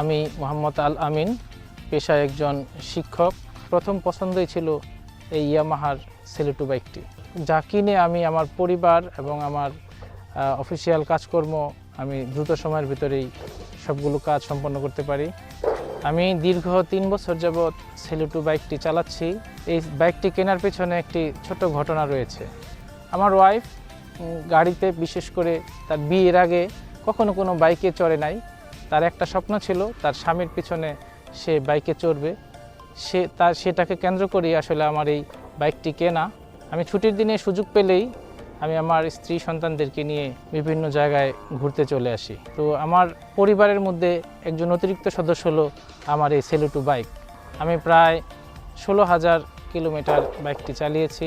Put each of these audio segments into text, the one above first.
আমি মোহাম্মদ আল আমিন পেশায় একজন শিক্ষক। প্রথম পছন্দই ছিল এই ইয়ামাহার সেলেটু বাইকটি যা কিনে আমি আমার পরিবার এবং আমার অফিসিয়াল কাজকর্ম আমি দ্রুত সময়ের ভিতরেই সবগুলো কাজ সম্পন্ন করতে পারি। আমি দীর্ঘ তিন বছর যাবৎ সেলুটু বাইকটি চালাচ্ছি। এই বাইকটি কেনার পেছনে একটি ছোট ঘটনা রয়েছে। আমার ওয়াইফ গাড়িতে বিশেষ করে তার বিয়ের আগে কখনো কোনো বাইকে চড়ে নাই। তার একটা স্বপ্ন ছিল, তার স্বামীর পিছনে সে বাইকে চড়বে। সে তার, সেটাকে কেন্দ্র করেই আসলে আমার এই বাইকটি কেনা। আমি ছুটির দিনে সুযোগ পেলেই আমি আমার স্ত্রী সন্তানদেরকে নিয়ে বিভিন্ন জায়গায় ঘুরতে চলে আসি। তো আমার পরিবারের মধ্যে একজন অতিরিক্ত সদস্য হলো আমার এই সেলুটু বাইক। আমি প্রায় ষোলো হাজার কিলোমিটার বাইকটি চালিয়েছি।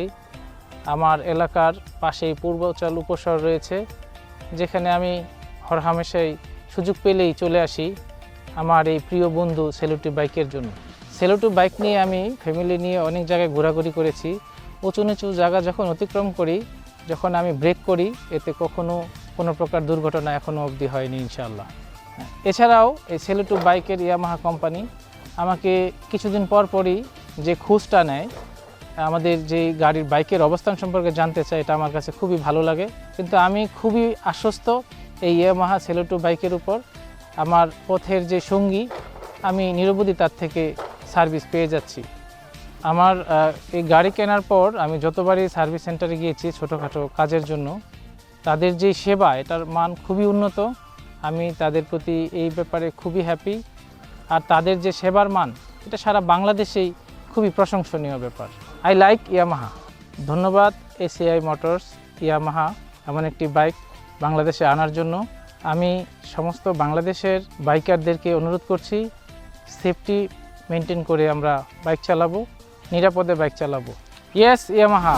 আমার এলাকার পাশেই পূর্বাচল উপশহর রয়েছে, যেখানে আমি হরহামেশাই সুযোগ পেলেই চলে আসি আমার এই প্রিয় বন্ধু সেলুটি বাইকের জন্য। সেলুটু বাইক নিয়ে আমি ফ্যামিলি নিয়ে অনেক জায়গায় ঘোরাঘুরি করেছি। উঁচু নিচু জায়গা যখন অতিক্রম করি, যখন আমি ব্রেক করি, এতে কখনো কোনো প্রকার দুর্ঘটনা এখনও অবধি হয়নি ইনশাআল্লাহ। এছাড়াও এই সেলুটু বাইকের ইয়ামাহা কোম্পানি আমাকে কিছুদিন পর পরই যে খোঁজটা নেয়, আমাদের যে গাড়ির বাইকের অবস্থান সম্পর্কে জানতে চাই এটা আমার কাছে খুবই ভালো লাগে। কিন্তু আমি খুবই আশ্বস্ত এই ইয়ামাহা সেলোটু বাইকের উপর আমার পথের যে সঙ্গী, আমি নিরবধি তার থেকে সার্ভিস পেয়ে যাচ্ছি। আমার এই গাড়ি কেনার পর আমি যতবারই সার্ভিস সেন্টারে গিয়েছি ছোটোখাটো কাজের জন্য, তাদের যে সেবা, এটার মান খুবই উন্নত। আমি তাদের প্রতি এই ব্যাপারে খুবই হ্যাপি আর তাদের যে সেবার মান, এটা সারা বাংলাদেশেই খুবই প্রশংসনীয় ব্যাপার। আই লাইক ইয়ামাহা ধন্যবাদ এসিআই মোটরস ইয়ামাহা এমন একটি বাইক বাংলাদেশে আনার জন্য আমি সমস্ত বাংলাদেশের বাইকারদেরকে অনুরোধ করছি সেফটি মেনটেন করে আমরা বাইক চালাবো, নিরাপদে বাইক চালাবো। Yes Yamaha